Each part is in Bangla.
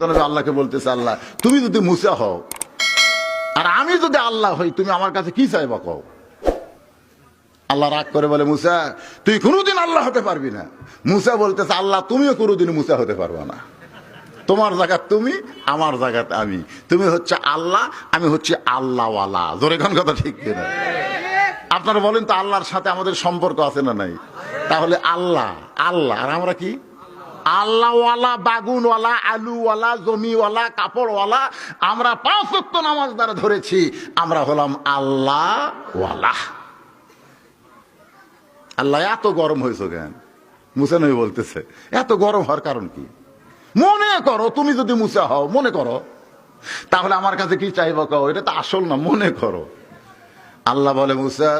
আল্লাহকে বলতেছে আল্লাহ, তুমি যদি মুসা হও, আর আমি যদি আল্লাহ হই, তুমি আমার কাছে কি চাইবা কও? আল্লাহ রাগ করে বলে, মুসা, তুই কোনোদিন আল্লাহ হতে পারবি না। মুসা বলতেছে, আল্লাহ, তুমিও কোনোদিন মুসা হতে পারবা না। তোমার জায়গা তুমি, আমার জায়গাতে আমি। তুমি হচ্ছে আল্লাহ, আমি হচ্ছে আল্লাহওয়ালা। জোরে খান কথা ঠিক কিনা? আপনারা বলেন তো আল্লাহর সাথে আমাদের সম্পর্ক আছে না নাই? তাহলে আল্লাহ আল্লাহ, আর আমরা কি? আল্লাহওয়ালা, বাগুনওয়ালা, আলুওয়ালা, জমিওয়ালা, কাপড়ওয়ালা, আমরা পাঁচ নামাজ দ্বারা ধরেছি, আমরা হলাম আল্লাহওয়ালা। আল্লাহ এত গরম হয়েছে কেন? মুসা নবী বলতেছে, এত গরম হওয়ার কারণ কি? মনে করো, তুমি যদি মুসা হও, মনে করো। তাহলে আমার কাছে কি চাইবা কও? এটা তো আসল না, মনে করো। আল্লাহ বলে, মুসা,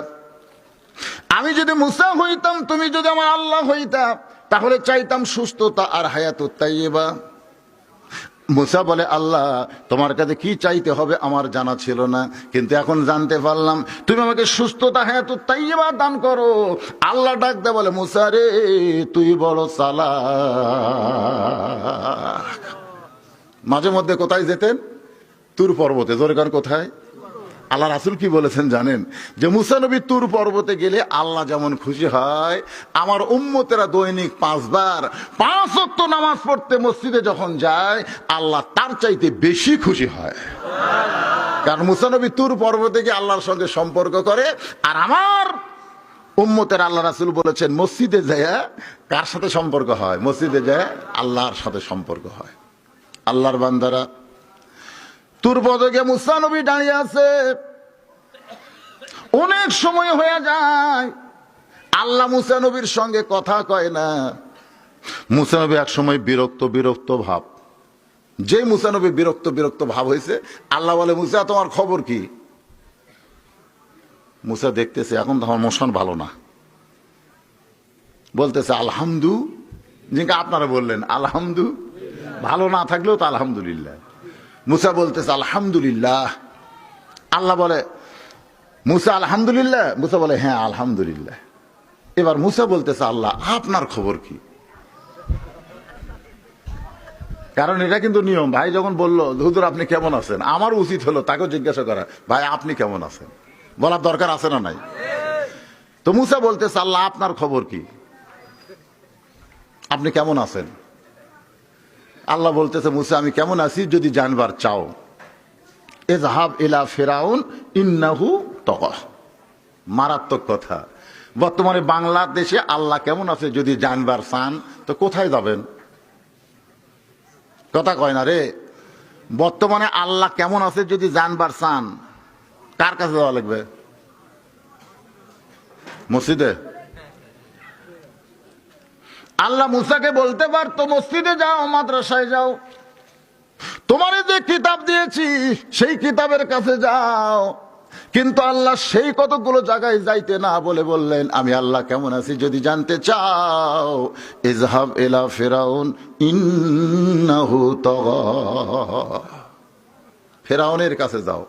আমি যদি মুসা হইতাম, তুমি যদি আমার আল্লাহ হইতা তাহলে চাইতাম সুস্থতা আর হায়াত তাইবা মুসা বলে, আল্লাহ, তোমার কাছে কি চাইতে হবে আমার জানা ছিল না, কিন্তু এখন জানতে পারলাম। তুমি আমাকে সুস্থতা হ্যাঁ তো তাই এবার দান করো। আল্লাহ ডাকতে বলে, মুসা রে, তুই বড় সালা মাঝে মধ্যে কোথায় যেতেন? তুর পর্বতে। জোরে কোথায়? আল্লাহ রাসুল কি বলেছেন জানেন? যে মুসানবী তুর পর্বতে গেলে আল্লাহ যেমন খুশি হয়, আমার উম্মতেরা দৈনিক পাঁচবার পাঁচ অক্ত নামাজ পড়তে মসজিদে যখন যায়, আল্লাহ তার চাইতে বেশি খুশি হয়। কারণ মুসানবী তুর পর্বতে গিয়ে আল্লাহর সঙ্গে সম্পর্ক করে, আর আমার উম্মতের আল্লাহ রাসুল বলেছেন, মসজিদে যায় কার সাথে সম্পর্ক হয়? মসজিদে যায় আল্লাহর সাথে সম্পর্ক হয়। আল্লাহর বান্দারা তুর পদকে মুসানবী দাঁড়িয়ে আছে। অনেক সময় হয়ে যায়, আল্লাহ মুসানবীর সঙ্গে কথা কয় না। মুসানবী এক সময় বিরক্ত বিরক্ত ভাব। যে মুসানবী বিরক্ত বিরক্ত ভাব হয়েছে, আল্লাহ বলে, মুসা, তোমার খবর কি? মুসা দেখতেছে, এখন তো আমার মোশন ভালো না। বলতেছে, আলহামদু যিনি আপনারা বললেন, আলহামদু ভালো না থাকলেও তো আলহামদুলিল্লাহ। মুসা বলতেছে, আলহামদুলিল্লাহ। আল্লাহ বলে, মুসা, আলহামদুলিল্লাহ? মুসা বলে হ্যাঁ আলহামদুলিল্লাহ। এবার মুসা বলতেছে, আল্লাহ, আপনার খবর কি? কারণ এটা কিন্তু নিয়ম। ভাই যখন বলল, হুজুর, আপনি কেমন আছেন? আমার উচিত হলো তাকেও জিজ্ঞাসা করা, ভাই, আপনি কেমন আছেন? বলার দরকার আছে না নাই? তো মুসা বলতেছে, আল্লাহ, আপনার খবর কি? আপনি কেমন আছেন? আল্লাহ বলতেছে, মুসা, আমি কেমন আছি? যদি জানবার চাও। এজাহাব ইলা ফেরাউন, ইন্নাহু তক মারাত্মক কথা। বর্তমানে বাংলাদেশে আল্লাহ কেমন আছে যদি জানবার চান, তো কোথায় যাবেন? কথা কয় না রে। বর্তমানে আল্লাহ কেমন আছে যদি জানবার চান? কার কাছে যাওয়া লাগবে? মসজিদে? আল্লাহ মুসাকে বলতে পারতো, মসজিদে যাও, মাদ্রাসায় যাও। তোমার যে কিতাব দিয়েছি, সেই কিতাবের কাছে যাও। কিন্তু আল্লাহ সেই কতগুলো জায়গায় যাইতে না বলে বললেন, আমি আল্লাহ কেমন আছি যদি জানতে চাও? ইজহাব এলা ফেরাউন, ইন্নাহু তগা। ফেরাউনের কাছে যাও।